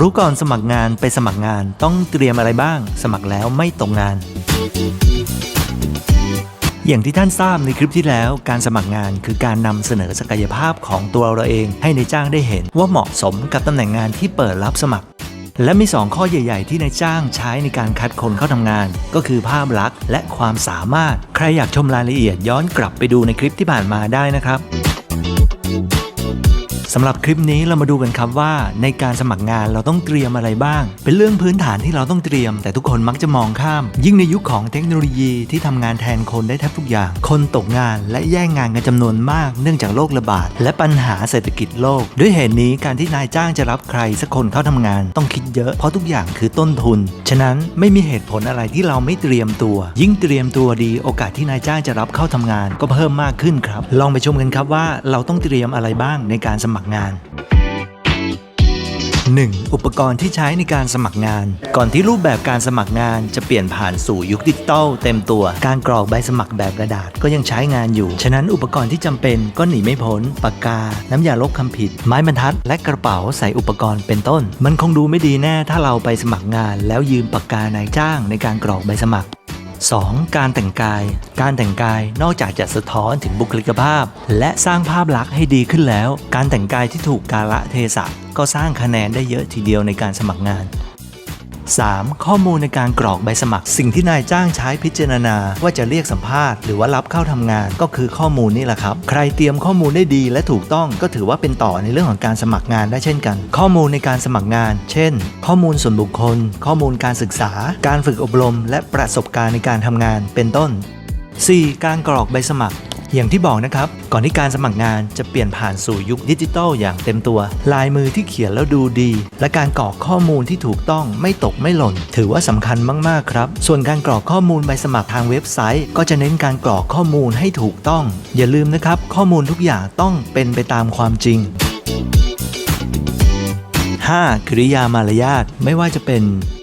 รู้ก่อนสมัครงานไปสมัครงานต้องเตรียมอะไรบ้าง สมัครแล้วไม่ตกงาน อย่างที่ท่านทราบในคลิปที่แล้วการสมัครงานคือการนำเสนอศักยภาพของตัวเราเอง ให้ในจ้างได้เห็นว่าเหมาะสมกับตำแหน่งงานที่เปิดรับสมัคร และมี 2 ข้อใหญ่ ๆ ที่นายจ้างใช้ในการคัดคนเข้าทำงาน ก็คือภาพลักษณ์และความสามารถ ใครอยากชมรายละเอียดย้อนกลับไปดูในคลิปที่ผ่านมาได้นะครับ สำหรับคลิปนี้เรามาดูกันครับว่า ในการสมัครงานเราต้องเตรียมอะไรบ้าง เป็นเรื่องพื้นฐานที่เราต้องเตรียม แต่ทุกคนมักจะมองข้าม ยิ่งในยุคของเทคโนโลยีที่ทำงานแทนคนได้แทบทุกอย่าง คนตกงานและแย่งงานกันจำนวนมาก เนื่องจากโรคระบาด และปัญหาเศรษฐกิจโลก ด้วยเหตุนี้การที่นายจ้างจะรับใครสักคนเข้าทำงาน ต้องคิดเยอะเพราะทุกอย่างคือต้นทุน ฉะนั้นไม่มีเหตุผลอะไรที่เราไม่เตรียมตัว ยิ่งเตรียมตัวดีโอกาสที่นายจ้างจะรับเข้าทำงาน ก็เพิ่มมากขึ้นครับ ลองไปชมกันครับว่าเราต้องเตรียมอะไรบ้างในการสมัครงาน 1. อุปกรณ์ที่ใช้ในการสมัครงาน ก่อนที่รูปแบบการสมัครงานจะเปลี่ยนผ่านสู่ยุคดิจิตอลเต็มตัว การกรอกใบสมัครแบบกระดาษก็ยังใช้งานอยู่ ฉะนั้นอุปกรณ์ที่จำเป็นก็หนีไม่พ้น ปากกา น้ำยาลบคำผิด ไม้บรรทัด และกระเป๋าใส่อุปกรณ์เป็นต้น มันคงดูไม่ดีแน่ถ้าเราไปสมัครงาน แล้วยืมปากกานายจ้างในการกรอกใบสมัคร 2. การแต่งกาย การแต่งกายนอกจากจะสะท้อนถึงบุคลิกภาพ และสร้างภาพลักษณ์ให้ดีขึ้นแล้ว การแต่งกายที่ถูกกาละเทศะก็สร้างคะแนนได้เยอะทีเดียวในการสมัครงาน 3. ข้อมูลในการกรอกใบสมัคร สิ่งที่นายจ้างใช้พิจารณา ว่าจะเรียกสัมภาษณ์หรือว่ารับเข้าทำงานก็คือข้อมูลนี่แหละครับ ใครเตรียมข้อมูลได้ดีและถูกต้องก็ถือว่าเป็นต่อในเรื่องของการสมัครงานได้เช่นกัน ข้อมูลในการสมัครงาน เช่น ข้อมูลส่วนบุคคล ข้อมูลการศึกษา การฝึกอบรม และประสบการณ์ในการทำงานเป็นต้น 4. การกรอกใบสมัคร อย่างที่บอกนะครับ ก่อนที่การสมัครงานจะเปลี่ยนผ่านสู่ยุคดิจิทัลอย่างเต็มตัว ลายมือที่เขียนแล้วดูดี และการกรอกข้อมูลที่ถูกต้องไม่ตกไม่หล่น ถือว่าสำคัญมาก ๆ ครับ ส่วนการกรอกข้อมูลใบสมัครทางเว็บไซต์ ก็จะเน้นการกรอกข้อมูลให้ถูกต้อง อย่าลืมนะครับ ข้อมูลทุกอย่างต้องเป็นไปตามความจริง 5. กริยามารยาทไม่ว่าจะเป็น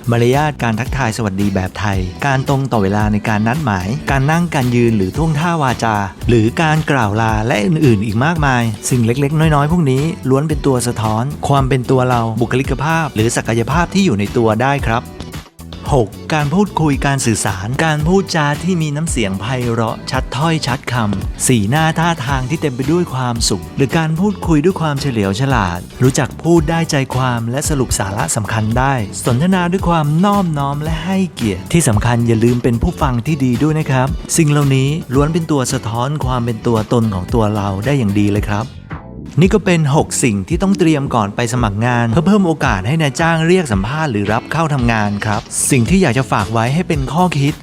มารยาทการทักทายสวัสดีแบบไทย การตรงต่อเวลาในการนัดหมาย การนั่งการยืนหรือท่วงท่าวาจา หรือการกล่าวลาและอื่นๆ อีกมากมาย สิ่งเล็กๆ น้อยๆ พวกนี้ล้วนเป็นตัวสะท้อน ความเป็นตัวเราบุคลิกภาพ หรือศักยภาพที่อยู่ในตัวได้ครับ 6. การพูดคุยการสื่อสาร การพูดจาที่มีน้ำเสียงไพเราะชัดถ้อยชัดคำสีหน้าท่าทางที่เต็มไปด้วยความสุข หรือการพูดคุยด้วยความเฉลียวฉลาด รู้จักพูดได้ใจความและสรุปสาระสำคัญได้ สนทนาด้วยความน้อบน้อมและให้เกียรติ ที่สำคัญอย่าลืมเป็นผู้ฟังที่ดีด้วยนะครับ สิ่งเหล่านี้ล้วนเป็นตัวสะท้อนความเป็นตัวตนของตัวเราได้อย่างดีเลยครับ นี่ก็เป็น 6 สิ่งที่ต้องเตรียมก่อนไปสมัครงาน เพื่อเพิ่มโอกาสให้นายจ้างเรียกสัมภาษณ์หรือรับเข้าทำงานครับ สิ่งที่อยากจะฝากไว้ให้เป็นข้อคิด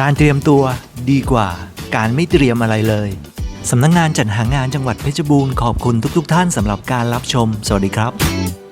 การเตรียมตัวดีกว่า การไม่เตรียมอะไรเลยสำนักงงานจัดหางานจังหวัดเพชรบูรณ์ขอบคุณทุกๆทท่านสำหรับการรับชม สวัสดีครับ